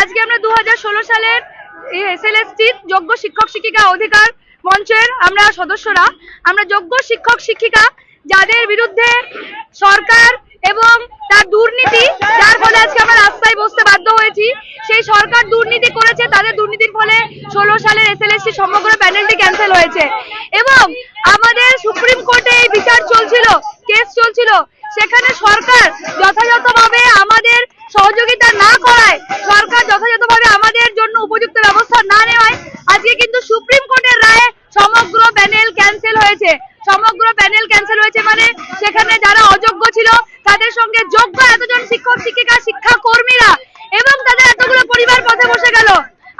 আজকে আমরা দু সালের এসএলএসটি যোগ্য শিক্ষক শিক্ষিকা অধিকার মঞ্চের আমরা সদস্যরা। আমরা যোগ্য শিক্ষক শিক্ষিকা যাদের বিরুদ্ধে সরকার এবং তার দুর্নীতি, যার ফলে আজকে আমরা রাস্তায় বসতে বাধ্য হয়েছি। সেই সরকার দুর্নীতি করেছে, তাদের দুর্নীতির ফলে ষোলো সালের এসএলএসটি সমগ্র প্যানেলটি ক্যান্সেল হয়েছে। এবং আমাদের সুপ্রিম কোর্টে এই বিচার চলছিল কেস চলছিল। সেখানে সরকার যথাযথভাবে আমাদের সহযোগিতা না করায়, সরকার যথাযথভাবে আমাদের জন্য উপযুক্ত ব্যবস্থা না নেওয়ায় আজকে কিন্তু সুপ্রিম কোর্টের রায়ে সমগ্র প্যানেল ক্যান্সেল হয়েছে। সমগ্র প্যানেল ক্যান্সেল হয়েছে মানে সেখানে যারা অযোগ্য ছিল, তাদের সঙ্গে যোগ্য এতজন শিক্ষক, শিক্ষিকা শিক্ষা কর্মীরা এবং তাদের এতগুলো পরিবার পথে বসে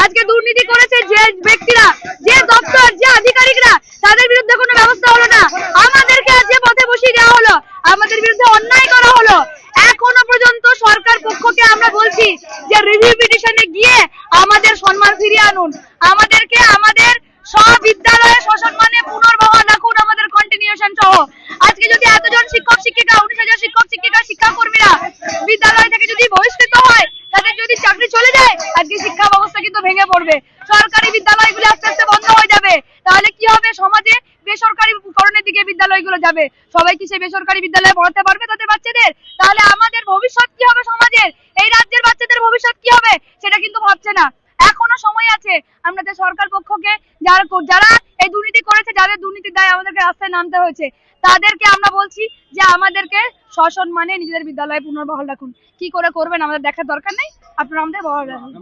আজকে দুর্নীতি করেছে যে ব্যক্তিরা, যে দপ্তর, যে আধিকারিকরা, তাদের বিরুদ্ধে কোনো ব্যবস্থা হলো না। আমাদেরকে আজকে পথে বসিয়ে দেওয়া হলো, আমাদের বিরুদ্ধে অন্যায় করা হলো, এখনও পর্যন্ত সরকার পক্ষকে আমরা বলছি যে রিভিউ পিটিশনে গিয়ে আমাদের সম্মান ফিরিয়ে আনুন। আমাদের সব বিদ্যালয়ে সসম্মানে পুনর্বহাল রাখুন আমাদের কন্টিনিউশন সহ আজকে যদি এতজন শিক্ষক শিক্ষিকা উনিশ হাজার শিক্ষক শিক্ষিকা শিক্ষাকর্মীরা বিদ্যালয় থেকে যদি বহিষ্কৃত হয় তাদের যদি চাকরি চলে যায় আজকে শিক্ষা ব্যবস্থা পড়বে সরকারি বিদ্যালয়গুলো আস্তে আস্তে বন্ধ হয়ে যাবে। তাহলে কি হবে? সমাজে বেসরকারি করণের দিকে বিদ্যালয়গুলো যাবে। সবাই কি সে বেসরকারি বিদ্যালয়ে পড়াতে পারবে তাদের বাচ্চাদের? তাহলে আমাদের ভবিষ্যৎ কি হবে সমাজের? এই রাজ্যের বাচ্চাদের ভবিষ্যৎ কি হবে? সেটা কিন্তু ভাবছে না। এখনও সময় আছে। আমাদের সরকার পক্ষকে যারা যারা এই দুর্নীতি করেছে, যাদের দুর্নীতির দায় আমাদেরকে রাস্তায় নামতে হয়েছে, তাদেরকে আমরা বলছি যে আমাদেরকে সসম্মানে নিজেদের বিদ্যালয়ে পুনর্বহাল রাখুন। কি করে করবেন আমাদের দেখার দরকার নেই? আপনারা আমাদের বহাল রাখুন।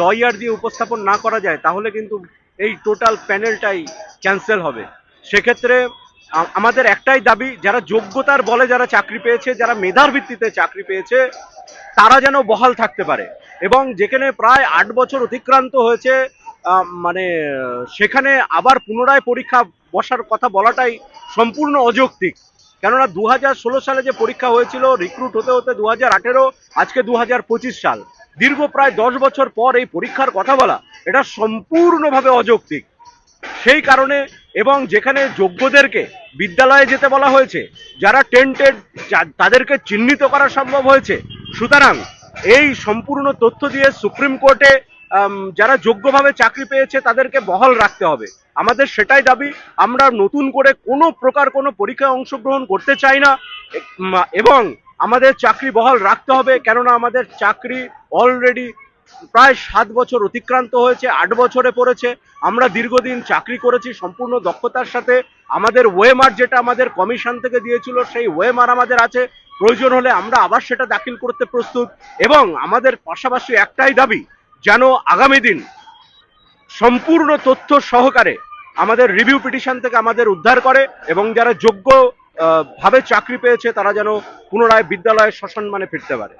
লয়ার দিয়ে উপস্থাপন না করা যায়, তাহলে কিন্তু এই টোটাল প্যানেলটাই ক্যান্সেল হবে। সেক্ষেত্রে আমাদের একটাই দাবি, যারা যোগ্যতার বলে যারা চাকরি পেয়েছে, যারা মেধার ভিত্তিতে চাকরি পেয়েছে, তারা যেন বহাল থাকতে পারে। এবং যেখানে প্রায় আট বছর অতিক্রান্ত হয়েছে মানে সেখানে আবার পুনরায় পরীক্ষা বসার কথা বলাটাই সম্পূর্ণ অযৌক্তিক। কেননা দু হাজার ষোলো সালে যে পরীক্ষা হয়েছিল রিক্রুট হতে হতে দু হাজার আঠেরো, আজকে দু হাজার পঁচিশ সাল। দীর্ঘ প্রায় দশ বছর পর এই পরীক্ষার কথা বলা, এটা সম্পূর্ণভাবে অযৌক্তিক। সেই কারণে এবং যেখানে যোগ্যদেরকে বিদ্যালয়ে যেতে বলা হয়েছে, যারা টেন্টেড তাদেরকে চিহ্নিত করা সম্ভব হয়েছে, সুতরাং এই সম্পূর্ণ তথ্য দিয়ে সুপ্রিম কোর্টে যারা যোগ্যভাবে চাকরি পেয়েছে তাদেরকে বহাল রাখতে হবে। আমাদের সেটাই দাবি, আমরা নতুন করে কোনো প্রকার কোনো পরীক্ষায় অংশগ্রহণ করতে চাই না এবং আমাদের চাকরি বহাল রাখতে হবে, কেননা আমাদের চাকরি অলরেডি প্রায় সাত বছর অতিক্রান্ত হয়েছে, আট বছরে পড়েছে। আমরা দীর্ঘদিন চাকরি করেছি, সম্পূর্ণ দক্ষতার সাথে। আমাদের ওয়েমার যেটা আমাদের কমিশন থেকে দিয়েছিল, সেই ওয়েমার আমাদের আছে। প্রয়োজন হলে আমরা আবার সেটা দাখিল করতে প্রস্তুত। এবং আমাদের পাশাপাশি একটাই দাবি যেন আগামী দিন সম্পূর্ণ তথ্য সহকারে আমাদের রিভিউ পিটিশন থেকে আমাদের উদ্ধার করে এবং যারা যোগ্য ভাবে চাকরি পেয়েছে তারা যেন পুনরায় বিদ্যালয়ে সসম্মানে ফিরতে পারে।